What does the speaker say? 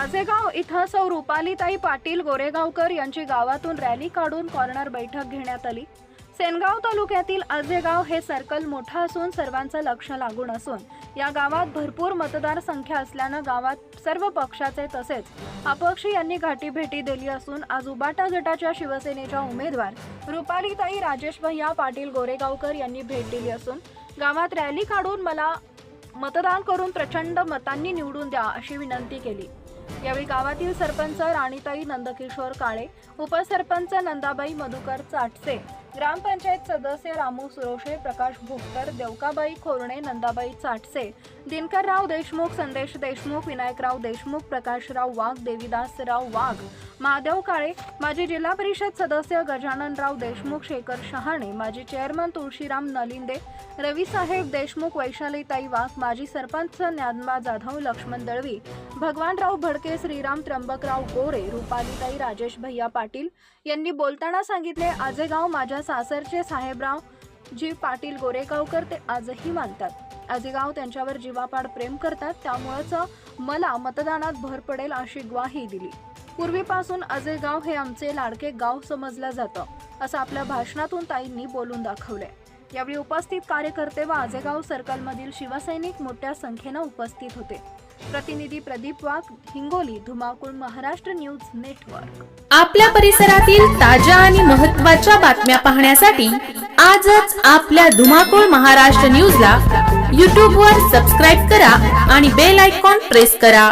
आजेगाव इथं सौ रुपालीताई पाटील गोरेगावकर यांची गावातून रॅली काढून कॉर्नर बैठक घेण्यात आली. सेनगाव तालुक्यातील आजेगाव हे सर्कल मोठं असून सर्वांचं लक्ष लागून असून या गावात भरपूर मतदार संख्या असल्यानं गावात सर्व पक्षाचे तसेच अपक्ष यांनी घाटी भेटी दिली असून आज उबाटा गटाच्या शिवसेनेच्या उमेदवार रुपालीताई राजेश भैया पाटील गोरेगावकर यांनी भेट दिली असून गावात रॅली काढून मला मतदान करून प्रचंड मतांनी निवडून द्या अशी विनंती केली. यावेळी गावातील सरपंच राणीताई नंदकिशोर काळे उपसरपंच नंदाबाई मधुकर चाटसे ग्रामपंचायत सदस्य रामू सुरोशे प्रकाश भोक्तर देवकाबाई खोरणे नंदाबाई चाटसे दिनकरराव देशमुख संदेश देशमुख विनायकराव देशमुख प्रकाशराव वाघ देवीदासराव वाघ महादेव काळे माजी जिल्हा परिषद सदस्य गजाननराव देशमुख शेखर शहाणे माजी चेअरमन तुळशीराम नलिंदे रविसाहेब देशमुख वैशालीताई वाघ माजी सरपंच ज्ञानबा जाधव लक्ष्मण दळवी भगवानराव भडके श्रीराम त्र्यंबकराव गोरे रुपालीताई राजेश भैया पाटील यांनी बोलताना सांगितले आजेगाव माझ्या सासरचे साहेबराव जी पाटील गोरेगावकर ते आजही मानतात. आजेगाव त्यांच्यावर जीवापाड प्रेम करतात त्यामुळंच मला मतदानात भर पडेल अशी ग्वाही दिली. पूर्वीपासून आजेगाव हे आमचे लाडके गाव समजलं जातं असं आपल्या भाषणातून ताईंनी बोलून दाखवले यावेळी उपस्थित कार्यकर्ते व आजेगाव सर्कलमधील शिवसैनिक मोठ्या संख्येनं उपस्थित होते. प्रतिनिधी प्रदीप वाघ हिंगोली धुमाकूळ महाराष्ट्र न्यूज नेटवर्क. आपल्या परिसरातील ताज्या आणि महत्त्वाच्या बातम्या पाहण्यासाठी आजच आपल्या धुमाकूळ महाराष्ट्र न्यूजला यूट्यूबवर सबस्क्राईब करा आणि बेल आयकॉन प्रेस करा.